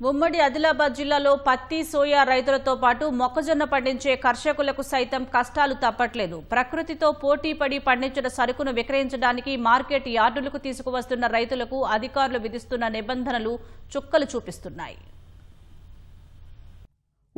ఉమ్మడి ఆదిలాబాద్ జిల్లాలో పత్తి సోయా రైతులతో పాటు మొక్కజొన్న పండించే కర్షకులకు సైతం కష్టాలు తప్పట్లేదు. ప్రకృతితో పోటీపడి పండించిన సరుకును విక్రయించడానికి మార్కెట్ యార్డులకు తీసుకువస్తున్న రైతులకు అధికారులు విధిస్తున్న నిబంధనలు చుక్కలు చూపిస్తున్నాయి.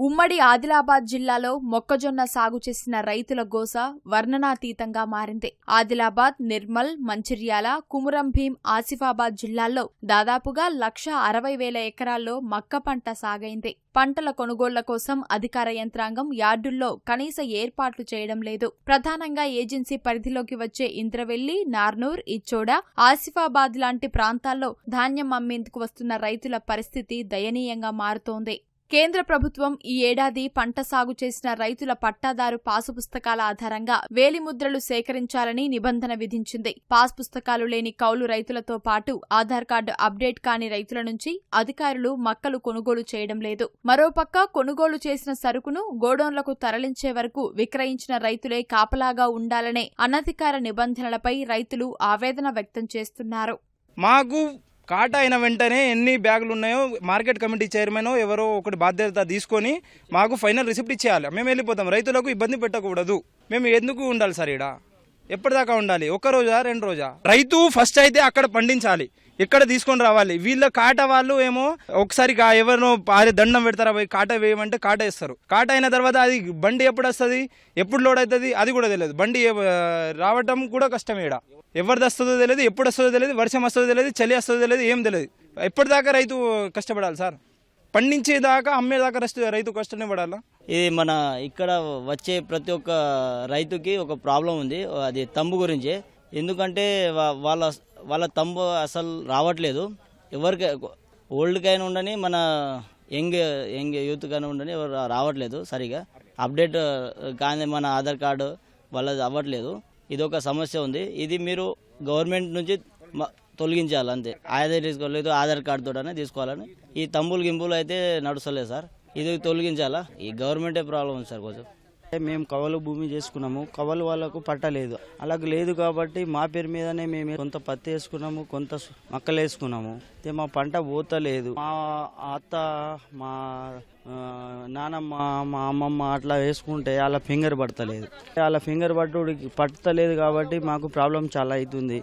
ఉమ్మడి ఆదిలాబాద్ జిల్లాలో మొక్కజొన్న సాగు చేసిన రైతుల గోస వర్ణనాతీతంగా మారింది. ఆదిలాబాద్ నిర్మల్ మంచిర్యాల కుమురం భీం ఆసిఫాబాద్ జిల్లాల్లో దాదాపుగా లక్ష అరవై వేల ఎకరాల్లో మక్క పంట సాగైంది. పంటల కొనుగోళ్ళ కోసం అధికార యంత్రాంగం యార్డుల్లో కనీస ఏర్పాట్లు చేయడం లేదు. ప్రధానంగా ఏజెన్సీ పరిధిలోకి వచ్చే ఇంద్రవెల్లి నార్నూర్ ఇచ్చోడ ఆసిఫాబాద్ లాంటి ప్రాంతాల్లో ధాన్యం అమ్మేందుకు వస్తున్న రైతుల పరిస్థితి దయనీయంగా మారుతోంది. కేంద్ర ప్రభుత్వం ఈ ఏడాది పంట సాగు చేసిన రైతుల పట్టాదారు పాసు పుస్తకాల ఆధారంగా వేలిముద్రలు సేకరించాలని నిబంధన విధించింది. పాస్ పుస్తకాలు లేని కౌలు రైతులతో పాటు ఆధార్ కార్డు అప్డేట్ కాని రైతుల నుంచి అధికారులు మక్కలు కొనుగోలు చేయడం లేదు. మరోపక్క కొనుగోలు చేసిన సరుకును గోడౌన్లకు తరలించే వరకు విక్రయించిన రైతులే కాపలాగా ఉండాలనే అనధికార నిబంధనలపై రైతులు ఆవేదన వ్యక్తం చేస్తున్నారు. మాకు కాట అయిన వెంటనే ఎన్ని బ్యాగులు ఉన్నాయో మార్కెట్ కమిటీ చైర్మన్ ఎవరో ఒకటి బాధ్యత తీసుకొని మాకు ఫైనల్ రిసిప్ట్ ఇచ్చేయాలి. మేము వెళ్ళిపోతాం. రైతులకు ఇబ్బంది పెట్టకూడదు. మేము ఎందుకు ఉండాలి సార్ ఇక్కడ ఎప్పటిదాకా ఉండాలి? ఒక రోజా రెండు రోజా రైతు ఫస్ట్ అయితే అక్కడ పండించాలి. ఇక్కడ తీసుకొని రావాలి. వీళ్ళ కాట వాళ్ళు ఏమో ఒకసారి ఎవరినో పారే దండం పెడతారా పోయి కాట వేయమంటే కాట వేస్తారు. కాట అయిన తర్వాత అది బండి ఎప్పుడు వస్తుంది? ఎప్పుడు లోడ్ అవుతుంది? అది కూడా తెలియదు. బండి రావటం కూడా కష్టం ఇక్కడ ఎవరిది వస్తుందో తెలియదు ఎప్పుడు వస్తుందో తెలియదు వర్షం వస్తుందో తెలియదు చలి వస్తుందో తెలియదు ఏం తెలియదు. ఎప్పటిదాకా రైతు కష్టపడాలి సార్? పండించేదాకా అమ్మేదాకా రెస్ట్ రైతు కష్టమే పడాలా ఇది మన ఇక్కడ వచ్చే ప్రతి ఒక్క రైతుకి ఒక ప్రాబ్లం ఉంది. అది తంబు గురించి. ఎందుకంటే వాళ్ళ వాళ్ళ తంబు అసలు రావట్లేదు. ఎవరికి ఓల్డ్కైనా ఉండని మన యంగ్ యంగ్ యూత్ కానీ ఉండని ఎవరు రావట్లేదు సరిగా. అప్డేట్ కానీ మన ఆధార్ కార్డు వాళ్ళది అవ్వట్లేదు. ఇది ఒక సమస్య ఉంది. ఇది మీరు గవర్నమెంట్ నుంచి మ- తొలగించాలి అంతే ఆధార్ తీసుకోలేదు ఆధార్ కార్డుతోనే తీసుకోవాలని ఈ తంబులు గింబులు అయితే నడుస్తలేదు సార్. ఇది తొలగించాలా? ఈ గవర్నమెంటే ప్రాబ్లం ఉంది సార్ కొంచెం. మేము కవలు భూమి చేసుకున్నాము. కవలు వాళ్ళకు పట్టలేదు అలాగ లేదు కాబట్టి మా పేరు మీదనే మేము కొంత పత్తి వేసుకున్నాము కొంత మక్కలు వేసుకున్నాము. అయితే మా పంట పోతలేదు. మా అత్త మా నానమ్మ మా అమ్మమ్మ అట్లా వేసుకుంటే వాళ్ళ ఫింగర్ పడతలేదు. వాళ్ళ ఫింగర్ పట్టుడికి పట్టలేదు కాబట్టి మాకు ప్రాబ్లం చాలా అవుతుంది.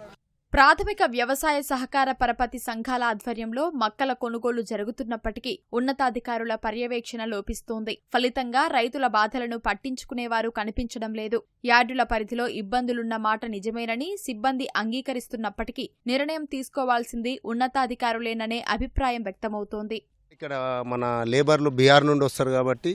ప్రాథమిక వ్యవసాయ సహకార పరపతి సంఘాల ఆధ్వర్యంలో మక్కల కొనుగోలు జరుగుతున్నప్పటికీ ఉన్నతాధికారుల పర్యవేక్షణ లోపిస్తోంది. ఫలితంగా రైతుల బాధలను పట్టించుకునేవారు కనిపించడం లేదు. యార్డుల పరిధిలో ఇబ్బందులున్న మాట నిజమేనని సిబ్బంది అంగీకరిస్తున్నప్పటికీ నిర్ణయం తీసుకోవాల్సింది ఉన్నతాధికారులేననే అభిప్రాయం వ్యక్తమవుతోంది. ఇక్కడ మన లేబర్లు బీహార్ నుండి వస్తారు కాబట్టి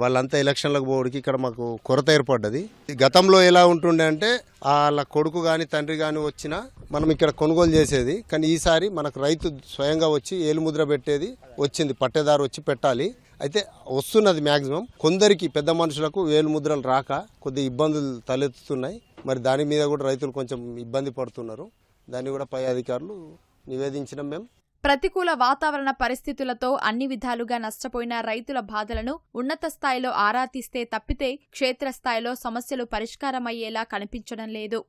వాళ్ళంతా ఎలక్షన్లకు పోవడానికి ఇక్కడ మాకు కొరత ఏర్పడ్డది. ఈ గతంలో ఎలా ఉంటుండే అంటే వాళ్ళ కొడుకు కానీ తండ్రి కానీ వచ్చినా మనం ఇక్కడ కొనుగోలు చేసేది. కానీ ఈసారి మనకు రైతు స్వయంగా వచ్చి ఏలుముద్ర పెట్టేది వచ్చింది. పట్టేదారు వచ్చి పెట్టాలి. అయితే వస్తున్నది మ్యాక్సిమం కొందరికి పెద్ద మనుషులకు వేలుముద్రలు రాక కొద్ది ఇబ్బందులు తలెత్తుతున్నాయి. మరి దాని మీద కూడా రైతులు కొంచెం ఇబ్బంది పడుతున్నారు. దాన్ని కూడా పై అధికారులు నివేదించినాం మేము. ప్రతికూల వాతావరణ పరిస్థితులతో అన్ని విధాలుగా నష్టపోయిన రైతుల బాధలను ఉన్నత స్థాయిలో ఆరా తీస్తే తప్పితే క్షేత్రస్థాయిలో సమస్యలు పరిష్కారమయ్యేలా కనిపించడం లేదు.